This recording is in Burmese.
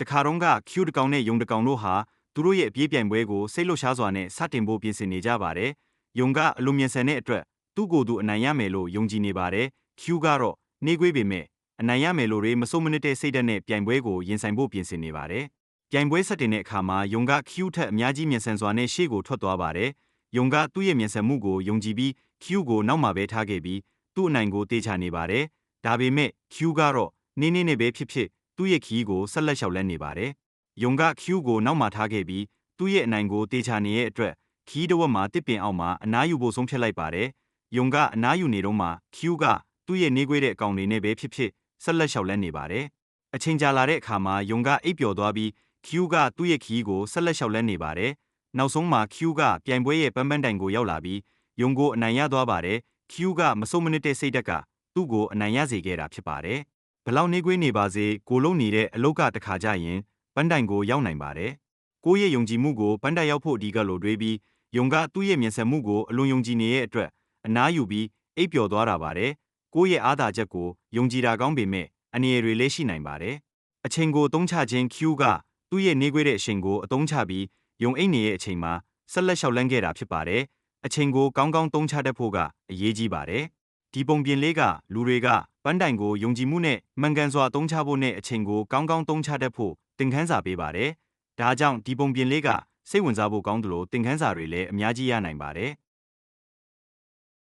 တခါတုန်းက Q တကောင်နဲ့ယုံတကောင်တို့ဟာသူတို့ရဲ့အပြေးပြိုင်ပွဲကိုစိတ်လှုပ်ရှားစွာနဲ့စတင်ဖို့ပြင်ဆင်နေကြပါတယ်။ယုံကအလိုမြန်ဆန်တဲ့အတွက်သူ့ကိုယ်သူအနိုင်ရမယ်လို့ယုံကြည်နေပါတယ်။ Q ကတော့နှေးကွေးပေမဲ့အနိုင်ရမယ်လို့တွေမစိုးမနစ်တဲ့စိတ်ဓာတ်နဲ့ပြိုင်ပွဲကိုရင်ဆိုင်ဖို့ပြင်ဆင်နေပါတယ်။ပြိုင်ပွဲဆက်တင်တဲ့အခါမှာယုံက Q ထက်အများကြီးမြန်ဆန်စွာနဲ့ရှေ့ကိုထွက်သွားပါတယ်။ယုံကသူ့ရဲ့မြန်ဆန်မှုကိုယုံကြည်ပြီး Q ကိုနောက်မှာပဲထားခဲ့ပြီးသူ့အနိုင်ကိုတေချာနေပါတယ်။ဒါပေမဲ့ Q ကတော့နေနေနဲ့ပဲဖြစ်ဖြစ် သူ့ရဲ့ခီးကိုဆက်လက်လျှောက်လန်းနေပါတယ်။ယုံက Q ကိုနောက်မှာထားခဲ့ပြီးသူ့ရဲ့အနိုင်ကိုတေချာနေတဲ့အတွက်ခီးတစ်ဝက်မှာတစ်ပင်အောင်မှာအနားယူဖို့ဆုံးဖြတ်လိုက်ပါတယ်။ယုံကအနားယူနေတော့မှ Q ကသူ့ရဲ့နှေးကွေးတဲ့အကောင်တွေနဲ့ပဲဖြစ်ဖြစ်ဆက်လက်လျှောက်လန်းနေပါတယ်။အချိန်ကြာလာတဲ့အခါမှာယုံကအိပ်ပျော်သွားပြီး Q ကသူ့ရဲ့ခီးကိုဆက်လက်လျှောက်လန်းနေပါတယ်။နောက်ဆုံးမှာ Q ကပြိုင်ပွဲရဲ့ပန်းပန်းတိုင်ကိုရောက်လာပြီးယုံကိုအနိုင်ရသွားပါတယ်။ Q ကမစုံမနစ်တဲ့စိတ်ဓာတ်ကသူ့ကိုအနိုင်ရစေခဲ့တာဖြစ်ပါတယ်။ ဘလောက်နှေးကွေးနေပါစေကိုလုံးနေတဲ့အလုတ်ကတခါကြရင်ပန်းတိုင်ကိုရောက်နိုင်ပါတယ်။ကိုယ့်ရဲ့ယုံကြည်မှုကိုပန်းတိုင်ရောက်ဖို့အဒီကလို့တွေးပြီးယုံကသူ့ရဲ့မြန်ဆန်မှုကိုအလွန်ယုံကြည်နေတဲ့အတွက်အနားယူပြီးအိပ်ပျော်သွားတာပါတယ်။ကိုယ့်ရဲ့အားသာချက်ကိုယုံကြည်တာကောင်းပေမဲ့အနေရတွေလည်းရှိနိုင်ပါတယ်။အချိန်ကိုအသုံးချခြင်း Q ကသူ့ရဲ့နှေးကွေးတဲ့အချိန်ကိုအသုံးချပြီးယုံအိတ်နေရဲ့အချိန်မှာဆက်လက်လျှောက်လန်းခဲ့တာဖြစ်ပါတယ်။အချိန်ကိုကောင်းကောင်းသုံးချတတ်ဖို့ကအရေးကြီးပါတယ်။ဒီပုံပြင်လေးကလူတွေက ပန်းတိုင်ကိုယုံကြည်မှုနဲ့မှန်ကန်စွာအသုံးချဖို့နဲ့အချိန်ကိုကောင်းကောင်းသုံးချတတ်ဖို့သင်ခန်းစာပေးပါတယ်။ဒါကြောင့်ဒီပုံပြင်လေးကစိတ်ဝင်စားဖို့ကောင်းတယ်လို့သင်ခန်းစာတွေလည်းအများကြီးရနိုင်ပါတယ်။